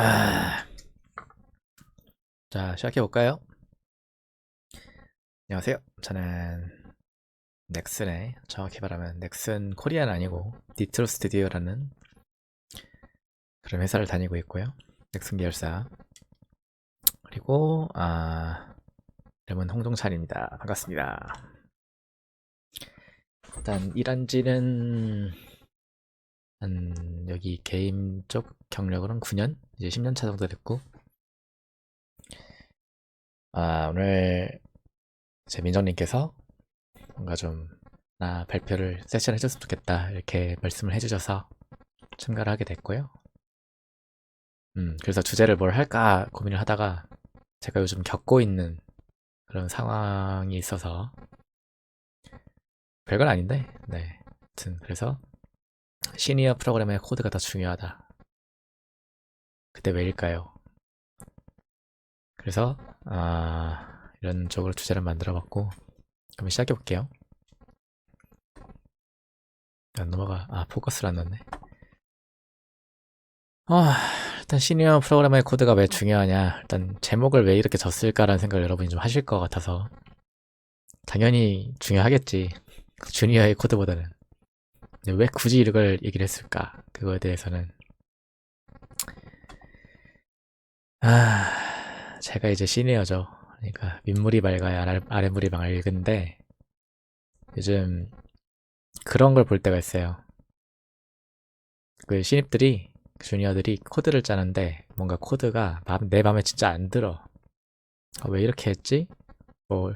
아... 자, 시작해볼까요? 안녕하세요. 저는 넥슨의, 정확히 말하면 넥슨 코리아는 아니고 디트로 스튜디오라는 그런 회사를 다니고 있고요. 넥슨 계열사. 그리고, 아, 이름은 홍종찬입니다. 반갑습니다. 일단 일한 지는 한 여기 게임 쪽 경력으로는 9년? 이제 10년 차 정도 됐고. 아 오늘 제 민정님께서 뭔가 좀 나 발표를 세션 해줬으면 좋겠다 이렇게 말씀을 해주셔서 참가를 하게 됐고요. 음 그래서 주제를 뭘 할까 고민을 하다가 제가 요즘 겪고 있는 그런 상황이 있어서 별건 아닌데 네. 아무튼 그래서 시니어 프로그램의 코드가 더 중요하다. 그때 왜일까요? 그래서 아, 이런 쪽으로 주제를 만들어 봤고 그럼 시작해 볼게요. 안 넘어가. 아 포커스를 안 넣네. 아 일단 시니어 프로그램의 코드가 왜 중요하냐? 일단 제목을 왜 이렇게 졌을까라는 생각을 여러분이 좀 하실 것 같아서 당연히 중요하겠지. 주니어의 코드보다는. 근데 왜 굳이 이걸 얘기를 했을까? 그거에 대해서는 아 제가 이제 시니어죠. 그러니까 민물이 맑아야 아래- 아랫물이 맑은데 요즘 그런 걸 볼 때가 있어요. 그 신입들이 주니어들이 코드를 짜는데 뭔가 코드가 맘- 내 맘에 진짜 안 들어. 아, 왜 이렇게 했지? 뭐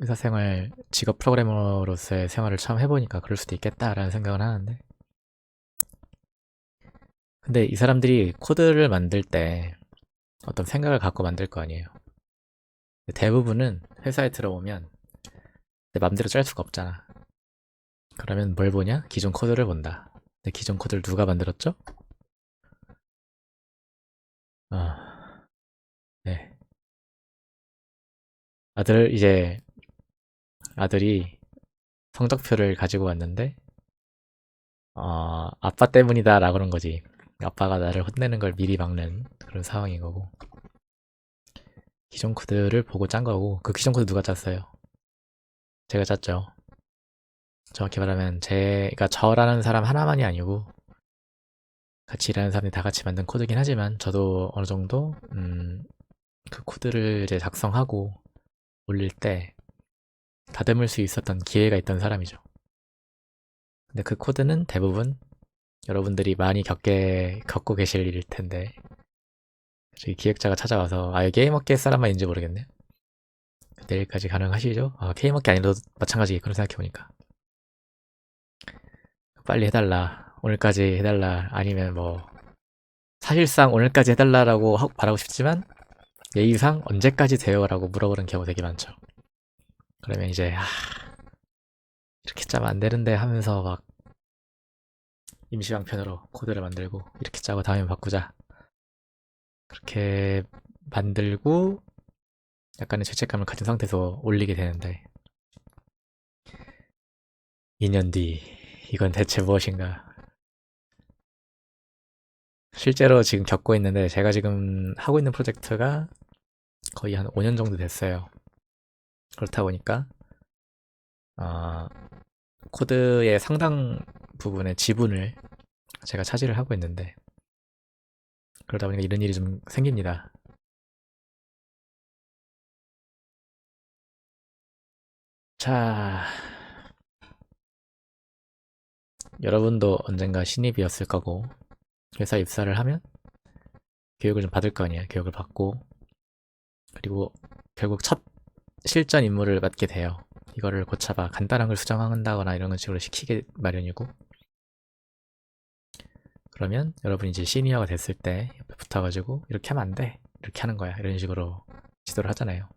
의사생활 직업 프로그래머로서의 생활을 처음 해보니까 그럴 수도 있겠다라는 생각을 하는데 근데 이 사람들이 코드를 만들 때 어떤 생각을 갖고 만들 거 아니에요 대부분은 회사에 들어오면 내 맘대로 짤 수가 없잖아 그러면 뭘 보냐? 기존 코드를 본다 근데 기존 코드를 누가 만들었죠? 아, 네. 아들 이제 아들이 성적표를 가지고 왔는데, 어, 아빠 때문이다 라고 그런 거지. 아빠가 나를 혼내는 걸 미리 막는 그런 상황인 거고. 기존 코드를 보고 짠 거고, 그 기존 코드 누가 짰어요? 제가 짰죠. 정확히 말하면, 제가 저라는 사람 하나만이 아니고, 같이 일하는 사람들이 다 같이 만든 코드긴 하지만, 저도 어느 정도, 음, 그 코드를 이제 작성하고 올릴 때, 다듬을 수 있었던 기회가 있던 사람이죠. 근데 그 코드는 대부분 여러분들이 많이 겪게, 겪고 계실 일일 텐데, 저기 기획자가 찾아와서, 아, 게임업계 사람만인지 모르겠네. 내일까지 가능하시죠? 아, 게임업계 아니라도 마찬가지겠구나 생각해보니까. 빨리 해달라. 오늘까지 해달라. 아니면 뭐, 사실상 오늘까지 해달라라고 하- 말하고 싶지만, 예의상 언제까지 돼요? 라고 물어보는 경우 되게 많죠. 그러면 이제 아, 이렇게 짜면 안 되는데 하면서 막 임시 방편으로 코드를 만들고 이렇게 짜고 다음에 바꾸자. 그렇게 만들고 약간의 죄책감을 가진 상태에서 올리게 되는데 2년 뒤 이건 대체 무엇인가? 실제로 지금 겪고 있는데 제가 지금 하고 있는 프로젝트가 거의 한 5년 정도 됐어요. 그렇다 보니까 어, 코드의 상당 부분의 지분을 제가 차지를 하고 있는데 그러다 보니까 이런 일이 좀 생깁니다. 자, 여러분도 언젠가 신입이었을 거고 회사 입사를 하면 교육을 좀 받을 거 아니에요. 교육을 받고 그리고 결국 첫 실전 임무를 맡게 돼요. 이거를 고쳐봐. 간단한 걸 수정한다거나 이런 식으로 시키게 마련이고. 그러면 여러분이 이제 시니어가 됐을 때 옆에 붙어가지고 이렇게 하면 안 돼. 이렇게 하는 거야. 이런 식으로 지도를 하잖아요.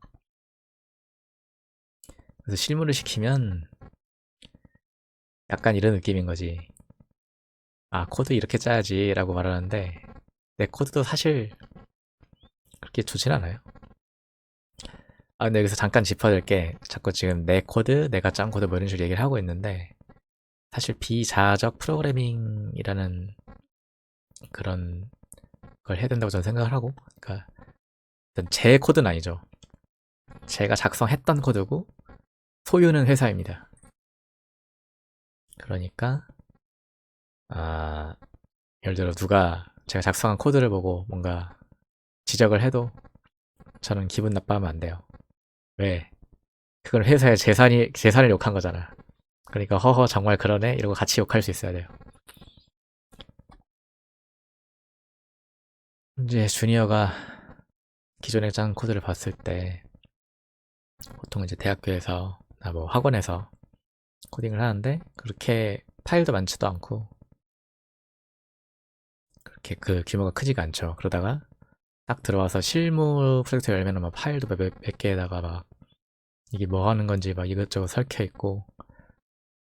그래서 실무를 시키면 약간 이런 느낌인 거지. 아, 코드 이렇게 짜야지 라고 말하는데 내 코드도 사실 그렇게 좋진 않아요. 아, 근데 여기서 잠깐 짚어둘 게, 자꾸 지금 내 코드, 내가 짠 코드 뭐 이런 식으로 얘기를 하고 있는데, 사실 비자아적 프로그래밍이라는 그런 걸 해야 된다고 저는 생각을 하고, 그러니까 제 코드는 아니죠. 제가 작성했던 코드고 소유는 회사입니다. 그러니까 아 예를 들어 누가 제가 작성한 코드를 보고 뭔가 지적을 해도 저는 기분 나빠하면 안 돼요. 왜? 그건 회사의 재산이 재산을 욕한 거잖아. 그러니까 허허 정말 그러네 이러고 같이 욕할 수 있어야 돼요. 이제 주니어가 기존에 짠 코드를 봤을 때 보통 이제 대학교에서 나 뭐 학원에서 코딩을 하는데 그렇게 파일도 많지도 않고 그렇게 그 규모가 크지가 않죠. 그러다가 딱 들어와서 실무 프로젝트 열면은 막 파일도 몇, 몇 개에다가 막 이게 뭐 하는 건지 막 이것저것 설켜 있고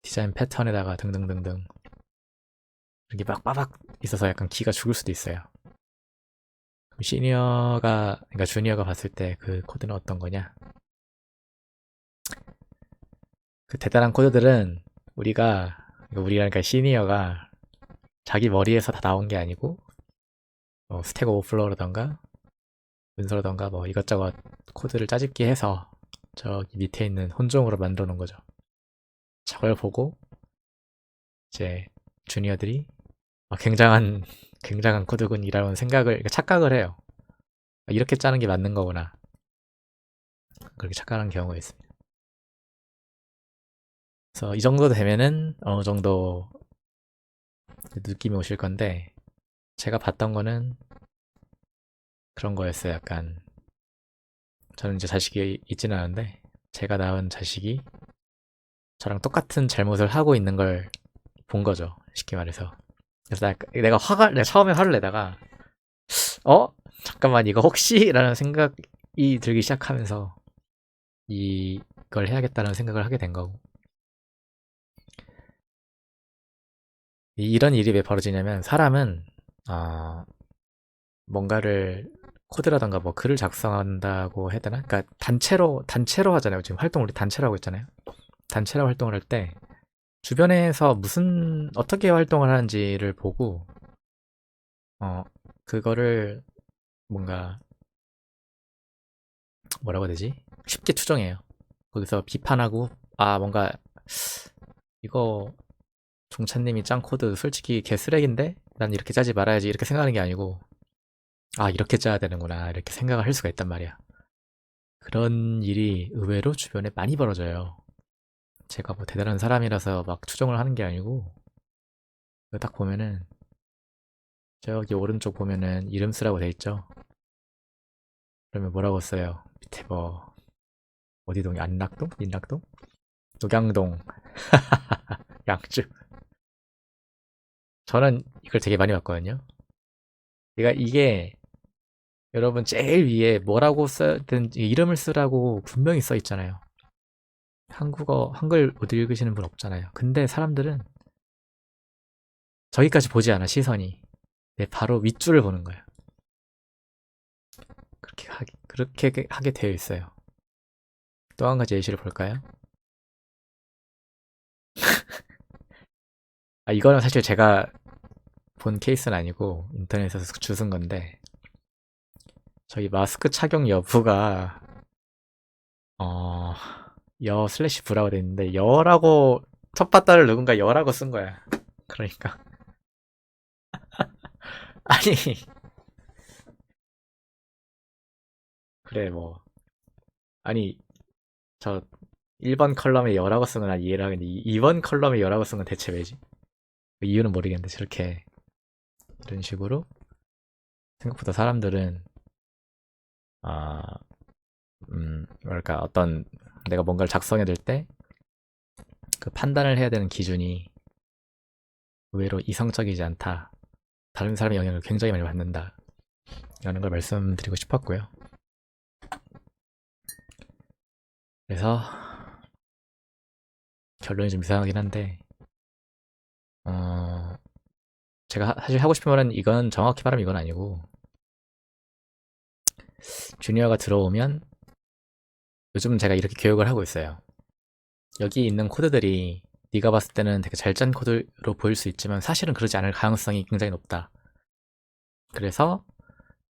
디자인 패턴에다가 등등등등 이렇게 막 빠박 있어서 약간 기가 죽을 수도 있어요. 시니어가 그러니까 주니어가 봤을 때 그 코드는 어떤 거냐? 그 대단한 코드들은 우리가 그러니까 우리가 그러니까 시니어가 자기 머리에서 다 나온 게 아니고 뭐 스택 오버플로우라던가 문서라던가 뭐 이것저것 코드를 짜집기 해서 저기 밑에 있는 혼종으로 만들어 놓은 거죠. 저걸 보고 이제 주니어들이 아, 굉장한 굉장한 코드군이라는 생각을 그러니까 착각을 해요. 아, 이렇게 짜는 게 맞는 거구나. 그렇게 착각하는 경우가 있습니다. 그래서 이 정도 되면은 어느 정도 느낌이 오실 건데 제가 봤던 거는 그런 거였어요. 약간 저는 이제 자식이 있지는 않은데 제가 낳은 자식이 저랑 똑같은 잘못을 하고 있는 걸 본 거죠. 쉽게 말해서. 그래서 나- 내가 화가 내가 처음에 화를 내다가 어 잠깐만 이거 혹시 라는 생각이 들기 시작하면서 이걸 해야겠다는 생각을 하게 된 거고 이- 이런 일이 왜 벌어지냐면 사람은 아 뭔가를 코드라던가 뭐 글을 작성한다고 해야 되나? 그러니까 단체로 단체로 하잖아요. 지금 활동 우리 단체로 하고 있잖아요. 단체로 활동을 할 때 주변에서 무슨 어떻게 활동을 하는지를 보고 어 그거를 뭔가 뭐라고 해야 되지? 쉽게 추정해요. 거기서 비판하고 아 뭔가 이거 종찬님이 짠 코드 솔직히 개쓰레기인데 난 이렇게 짜지 말아야지 이렇게 생각하는 게 아니고 아 이렇게 짜야 되는구나 이렇게 생각을 할 수가 있단 말이야. 그런 일이 의외로 주변에 많이 벌어져요. 제가 뭐 대단한 사람이라서 막 추정을 하는 게 아니고 딱 보면은 저기 오른쪽 보면은 이름 쓰라고 돼 있죠. 그러면 뭐라고 써요? 밑에 뭐 어디 동이 안락동? 인락동? 녹양동 양주 저는 이걸 되게 많이 봤거든요. 그러니까 이게 여러분 제일 위에 뭐라고 써야 되는지 이름을 쓰라고 분명히 써 있잖아요. 한국어 한글 못 읽으시는 분 없잖아요. 근데 사람들은 저기까지 보지 않아 시선이 내 바로 윗줄을 보는 거예요. 그렇게 하게 그렇게 하게 되어 있어요. 또 한 가지 예시를 볼까요? 아 이거는 사실 제가 본 케이스는 아니고 인터넷에서 주신 건데 저희 마스크 착용 여부가 어, 여 슬래시 부라고 돼 있는데 여라고 첫 바다를 누군가 여라고 쓴 거야. 그러니까 아니 그래 뭐 아니 저 1번 컬럼에 여라고 쓴건난 이해를 하겠는데 2번 컬럼에 여라고 쓴 건 대체 왜지? 이유는 모르겠는데 저렇게 이런 식으로 생각보다 사람들은 아, 음, 뭐랄까 어떤 내가 뭔가를 작성해야 될 때 그 판단을 해야 되는 기준이 의외로 이성적이지 않다. 다른 사람의 영향을 굉장히 많이 받는다. 라는 걸 말씀드리고 싶었고요. 그래서 결론이 좀 이상하긴 한데 어, 제가 하- 사실 하고 싶은 말은 이건 정확히 말하면 이건 아니고 주니어가 들어오면 요즘 제가 이렇게 교육을 하고 있어요. 여기 있는 코드들이 네가 봤을 때는 되게 잘 짠 코드로 보일 수 있지만 사실은 그러지 않을 가능성이 굉장히 높다. 그래서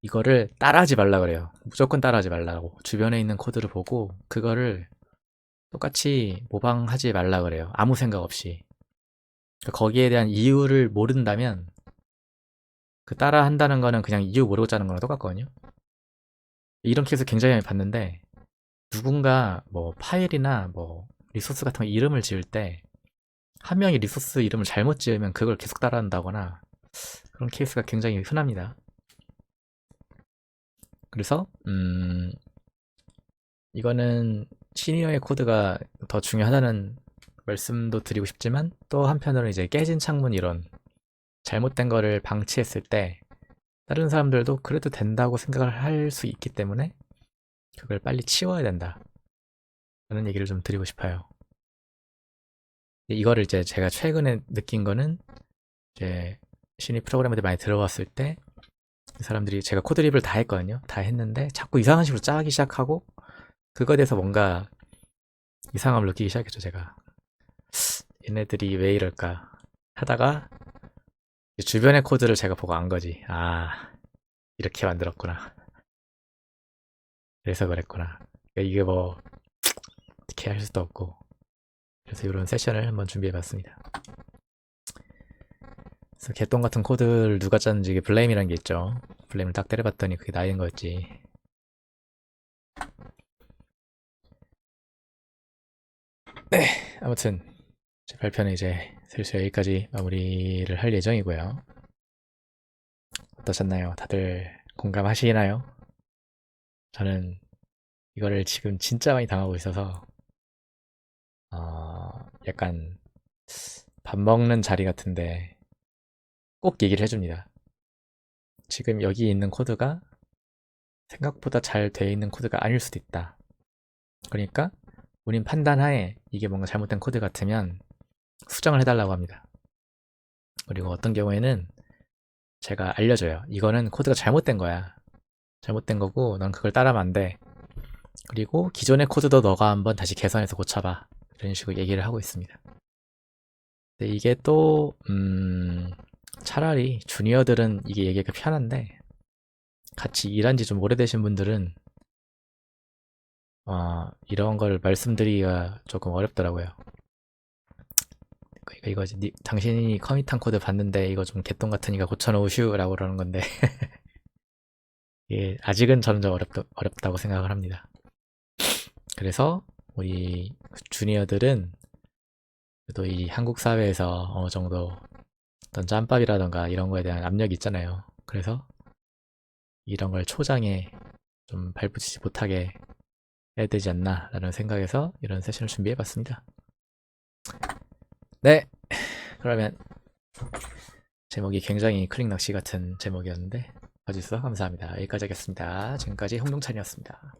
이거를 따라하지 말라 그래요. 무조건 따라하지 말라고. 주변에 있는 코드를 보고 그거를 똑같이 모방하지 말라 그래요. 아무 생각 없이. 그러니까 거기에 대한 이유를 모른다면 그 따라 한다는 거는 그냥 이유 모르고 짜는 거랑 똑같거든요. 이런 케이스 굉장히 많이 봤는데 누군가 뭐 파일이나 뭐 리소스 같은 거 이름을 지을 때 한 명이 리소스 이름을 잘못 지으면 그걸 계속 따라한다거나 그런 케이스가 굉장히 흔합니다. 그래서 음 이거는 시니어의 코드가 더 중요하다는 말씀도 드리고 싶지만 또 한편으로 이제 깨진 창문 이론 잘못된 거를 방치했을 때 다른 사람들도 그래도 된다고 생각을 할 수 있기 때문에 그걸 빨리 치워야 된다. 라는 얘기를 좀 드리고 싶어요. 이거를 이제 제가 최근에 느낀 거는 이제 신입 프로그래머들 많이 들어왔을 때 사람들이 제가 코드립을 다 했거든요. 다 했는데 자꾸 이상한 식으로 짜기 시작하고 그거에 대해서 뭔가 이상함을 느끼기 시작했죠, 제가. 얘네들이 왜 이럴까 하다가 주변의 코드를 제가 보고 안 거지. 아, 이렇게 만들었구나. 그래서 그랬구나. 그러니까 이게 뭐 어떻게 할 수도 없고. 그래서 이런 세션을 한번 준비해 봤습니다. 그래서 개똥 같은 코드를 누가 짰는지 이게 블레임이라는 게 있죠. 블레임을 딱 때려봤더니 그게 나인 거였지. 네, 아무튼 제 발표는 이제 슬슬 여기까지 마무리를 할 예정이고요. 어떠셨나요? 다들 공감하시나요? 저는 이거를 지금 진짜 많이 당하고 있어서 어, 약간 밥 먹는 자리 같은데 꼭 얘기를 해줍니다. 지금 여기 있는 코드가 생각보다 잘 돼 있는 코드가 아닐 수도 있다. 그러니까 본인 판단하에 이게 뭔가 잘못된 코드 같으면 수정을 해달라고 합니다. 그리고 어떤 경우에는 제가 알려줘요. 이거는 코드가 잘못된 거야. 잘못된 거고 넌 그걸 따라하면 안 돼. 그리고 기존의 코드도 너가 한번 다시 개선해서 고쳐봐. 이런 식으로 얘기를 하고 있습니다. 근데 이게 또 음, 차라리 주니어들은 이게 얘기가 편한데 같이 일한 지 좀 오래되신 분들은 어, 이런 걸 말씀드리기가 조금 어렵더라고요. 그러니까 이거 니, 당신이 커밋한 코드 봤는데 이거 좀 개똥 같으니까 고쳐놓으슈라고 그러는 건데 예, 아직은 저는 좀 어렵다, 어렵다고 생각을 합니다. 그래서 우리 주니어들은 또이 한국 사회에서 어느 정도 어떤 짬밥이라던가 이런 거에 대한 압력이 있잖아요. 그래서 이런 걸 초장에 좀 발붙이지 못하게 해야 되지 않나라는 생각에서 이런 세션을 준비해 봤습니다. 네, 그러면 제목이 굉장히 클릭 낚시 같은 제목이었는데 봐주셔서 감사합니다. 여기까지 하겠습니다. 지금까지 홍동찬이었습니다.